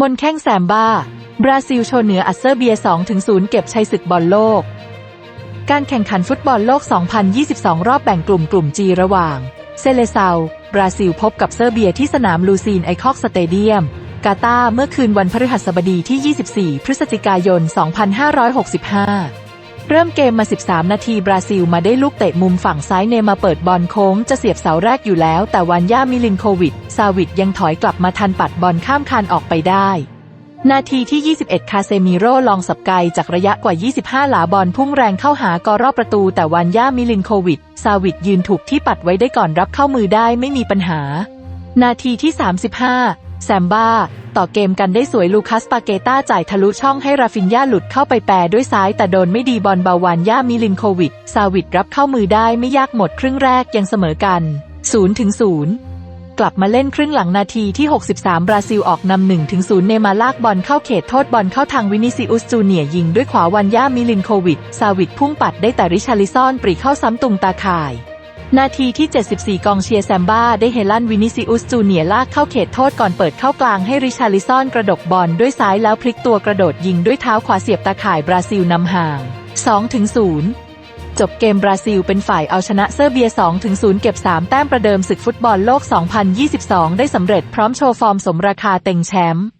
มนแข้งแซมบ้า บราซิลโชว์เหนืออัสเซอร์เบีย 2-0 เก็บชัยศึกบอลโลก การแข่งขันฟุตบอลโลก 2022 รอบแบ่งกลุ่มกลุ่มจีระหว่าง เซเลเซาบราซิลพบกับเซอร์เบียที่สนามลูซีนไอคอกสเตเดียม กาตาเมื่อคืนวันพฤหัสบดีที่ 24 พฤศจิกายน 2565 เริ่มเกมมา 13 นาทีบราซิลมาได้ลูกเตะมุมฝั่งซ้ายเนมาเปิดบอลโค้งจะเสียบเสาแรกอยู่แล้ว แต่วันย่ามิลินโควิด ซาวิดยังถอยกลับมาทันปัดบอลข้ามคานออกไปได้ นาทีที่ 21 คาเซมิโร่ลองสับไกลจากระยะกว่า 25 หลาบอลพุ่งแรงเข้าหากอรอบประตู แต่วันย่ามิลินโควิด ซาวิดยืนถูกที่ปัดไว้ได้ก่อนรับเข้ามือได้ไม่มีปัญหา นาทีที่ 35 แซมบ้า ต่อเกมกันได้สวยลูคัสปาเกต้าจ่ายทะลุช่องให้ราฟินยาหลุดเข้าไปแปรด้วยซ้ายแต่โดนไม่ดีบอลบาวานย่ามิลินโควิด ซาวิดรับเข้ามือได้ไม่ยากหมดครึ่งแรกยังเสมอกัน 0 ถึง 0 กลับมาเล่นครึ่งหลังนาทีที่ 63 บราซิลออกนำ1ถึง0เนมาลากบอลเข้าเขตโทษบอลเข้าทางวินิซิอุสจูเนียยิงด้วยขวาวันย่ามิลินโควิด ซาวิดพุ่งปัดได้แต่ริชาลิซอนปรีเข้าซ้ำตุงตาข่าย นาทีที่ 74 กองเชียร์แซมบ้าได้เฮลันวินิซิอุสจูเนียลากเข้าเขตโทษก่อนเปิดเข้ากลางให้ริชาลิซอนกระดกบอลด้วยซ้ายแล้วพลิกตัวกระโดดยิงด้วยเท้าขวาเสียบตาข่ายบราซิลนำห่าง 2-0 จบเกมบราซิลเป็นฝ่ายเอาชนะเซอร์เบีย 2-0 เก็บ 3 แต้มประเดิมศึกฟุตบอลโลก 2022 ได้สำเร็จพร้อมโชว์ฟอร์มสมราคาเต็งแชมป์